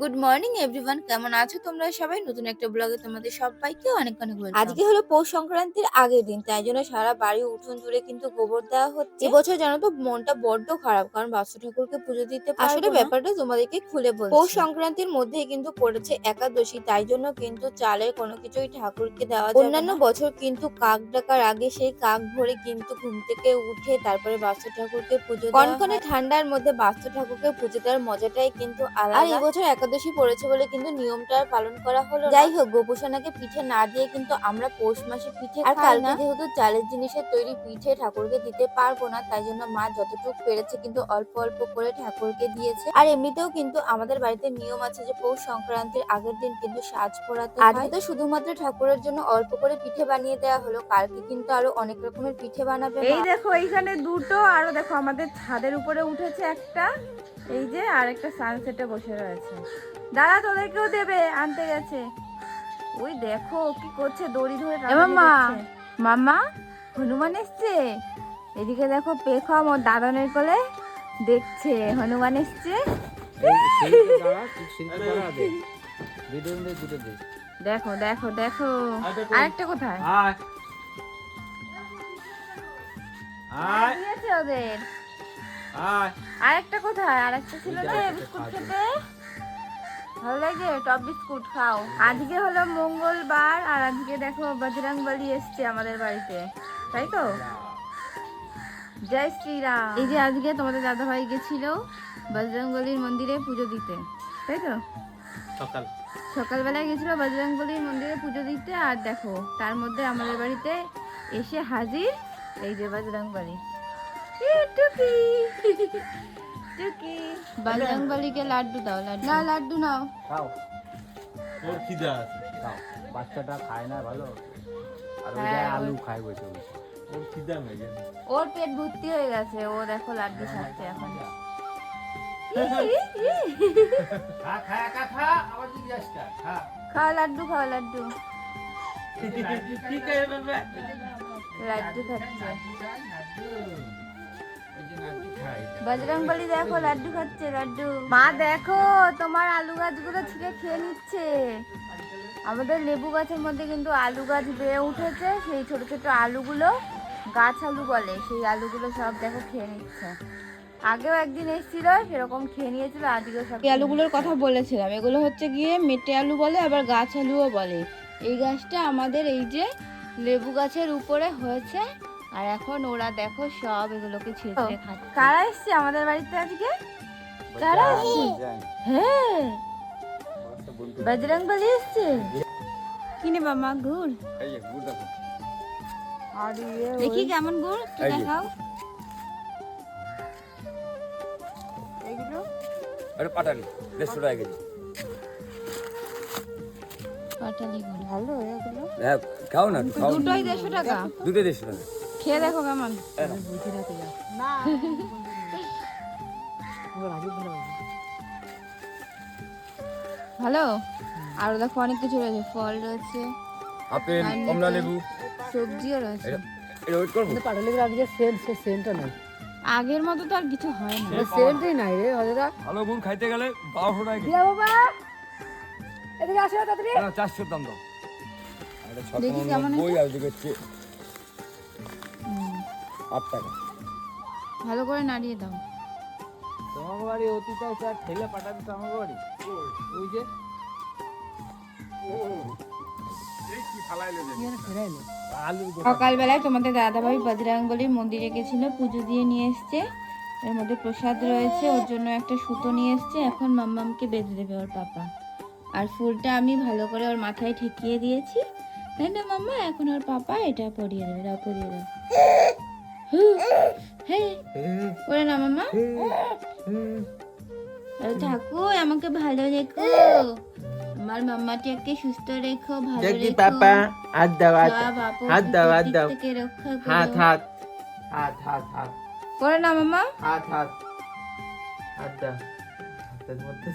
Good morning everyone কেমন আছো তোমরা সবাই? নতুন একটা ব্লগে তোমাদের সবাইকে অনেক অনেক আজকে হলো পৌষ সংক্রান্তির আগের দিন তাই জন্য সারা বাড়ি উঠোন জুড়ে কিন্তু গোবর দেওয়া হচ্ছে। এবছর জানো তো মনটা বড্ড খারাপ কারণ বাস্তু ঠাকুরকে পুজো দিতে আসলে ব্যাপারটা তোমাদেরকে খুলে বলছি। পৌষ সংক্রান্তির মধ্যেই কিন্তু পড়েছে একাদশী তাই জন্য কিন্তু চালের কোনো কিছুই ঠাকুরকে দেওয়া যায় অন্যান্য বছর কিন্তু কাক ডাকার আগে সেই কাক ভরে কিন্তু ঘুম থেকে উঠে তারপরে বাস্তু ঠাকুরকে পুজো কনকনে ঠান্ডার মধ্যে বাস্তু ঠাকুরকে পুজো দেওয়ার মজাটাই কিন্তু আলাদা। আর এবছর একাদশী পড়েছে বলে কিন্তু নিয়মটা আর পালন করা হলো যাই হোক গোপুসোনাকে পিঠে না দিয়ে কিন্তু আমরা পৌষ মাসে পিঠে আর কালকে যেহেতু চালের জিনিসের তৈরি পিঠে ঠাকুরকে দিতে পারব না তাই জন্য মা যতটুকু পেরেছে কিন্তু অল্প অল্প করে ঠাকুরকে দিয়েছে। আর এমনিতেও কিন্তু আমাদের বাড়িতে নিয়ম আছে যে পৌষ সংক্রান্তির আগের দিন কিন্তু সাজ পড়াতে আজকে তো শুধুমাত্র ঠাকুরের জন্য অল্প করে পিঠে বানিয়ে দেওয়া হলো কালকে কিন্তু আরও অনেক রকমের পিঠে বানাবে এই দেখো এইখানে দুটো আরও দেখো আমাদের ছাদের উপরে উঠেছে একটা। এই যে আর একটা সানসেটে বসে রয়েছে। দাদা তোদেরকেও দেবে আনতে গেছে। ওই দেখো কি করছে দড়ি ধরে। করছে। মাম্মা হনুমান এসছে? এদিকে দেখো পেখম ও দাদনের কোলে দেখছে হনুমান এসছে। দেখো দেখো দেখো। আরেকটা কোথায়? দিয়েছে ওদের। আরেকটা কোথায়? আরেকটা ছিল যে বিস্কুট খেতে? ভালো লাগে? টপ বিস্কুট খাও। আজকে হলো মঙ্গলবার আর আজকে দেখো বজরং বলি এসছে আমাদের বাড়িতে। তাই তো? জয় শ্রীরাম। এই যে আজকে তোমাদের দাদা ভাই গেছিল বজরং বলির মন্দিরে পুজো দিতে। তাই তো? সকাল। সকালবেলায় গেছিল বজরং বলির মন্দিরে পুজো দিতে আর দেখো তার মধ্যে আমাদের বাড়িতে এসে হাজির এই যে বজরং বলি টুকি টুকি বজরং বলিকে লাড্ডু দাও লাড্ডু। না লাড্ডু নাও। খাও। ওর খিদা আছে। খাও। বাচ্চাটা খায় না ভালো? আর ওই হ্যাঁ, আলু খায় বসে বসে। ওর খিদা হয়ে গেছে ওর পেট ভর্তি হয়ে গেছে ও দেখো লাড্ডু খাচ্ছে এখন। খা খা একা খা আবার দিকে যাস খা। খা খাও লাড্ডু। খাও লাড্ডু। লাড্ডু খাচ্ছে। বজরং বলি দেখো লাড্ডু খাচ্ছে লাড্ডু। মা দেখো তোমার আলু গাছগুলো ছিঁড়ে খেয়ে নিচ্ছে। আমাদের লেবু গাছের মধ্যে কিন্তু আলু গাছ বেয়ে উঠেছে সেই ছোট ছোট আলুগুলো গাছ আলু বলে সেই আলুগুলো সব দেখো খেয়ে নিচ্ছে। আগেও একদিন এসেছিল সেরকম খেয়ে নিয়েছিল আজকেও সব এই আলুগুলোর কথা বলেছিলাম এগুলো হচ্ছে গিয়ে মেটে আলু বলে আবার গাছ আলুও বলে। এই গাছটা আমাদের এই যে লেবু গাছের উপরে হয়েছে আর এখন ওরা দেখো সব এগুলোকে ছিঁড়ে খাচ্ছে। কারা এসছে আমাদের বাড়িতে আজকে? কারা এসছে? হ্যাঁ। বজরং বলি এসছে? কিনে বাবা গুড়? এই যে গুড় দেখো। দেখি কেমন গুড় একটু দেখাও। আরে পাটালি দেড়শো টাকা কেজি। পাটালি ভালো এগুলো? হ্যাঁ খাও না খাও দুটোই দেড়শো টাকা। দুটো দেড়শো টাকা। খেয়ে দেখো কেমন? ভালো? আর দেখো অনেক কিছু রয়েছে ফল রয়েছে আপেল কমলা লেবু। সবজিও রয়েছে। আজকে সেন্ট সে সেন্টটা নাই। আগের মতো তো আর কিছু হয় না। সেন্টই নাই রে হজরা ভালো গুড় খাইতে গেলে বারোশো টাকা দিয়া বাবা। এদিকে আসো তাড়াতাড়ি। না চারশোর দাম দাও। দেখি কেমন নব্বই আর দিকে আট টাকা। ভালো করে নাড়িয়ে দাও। তোমার বাড়ি অতি চাই স্যার ঠেলে পাঠাবি তো আমার বাড়ি? ওই যে। সকালবেলায় তোমাদের দাদাভাই বজরাঙ্গলির মন্দিরে গেছিল পুজো দিয়ে নিয়ে এসছে। এর মধ্যে প্রসাদ রয়েছে ওর জন্য একটা সুতো নিয়ে এসছে। এখন মাম্মামকে বেঁধে দেবে ওর পাপা। আর ফুলটা আমি ভালো করে ওর মাথায় ঠেকিয়ে দিয়েছি। তাই না মাম্মা? এখন ওর পাপা এটা পরিয়ে দেবে পরিয়ে দাও। করে না আরে ঠাকুর আমাকে ভালো রেখো। আমার মাম্মাটাকে সুস্থ রেখো ভালো দেখি রেখো। পাপা হাত দাও হাত হাত দাও, হাত দাও। থেকে। হাত হাত হাত হাত হাত। করে না মামা। হাত হাত। হাত দাও। হাতের মধ্যে।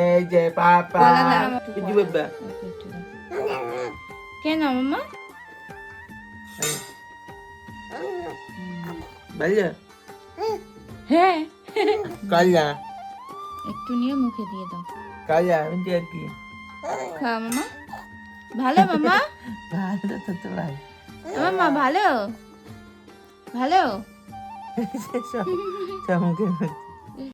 এই যে পাপা। কেন মামা? ভালো হ্যাঁ। কল্যাণ একটু নিয়ে মুখে দিয়ে দাও। কাজে আমি আর কি? খা মামা। ভালো মামা? ভালো তো তো ভাই মামা ভালো? ভালো?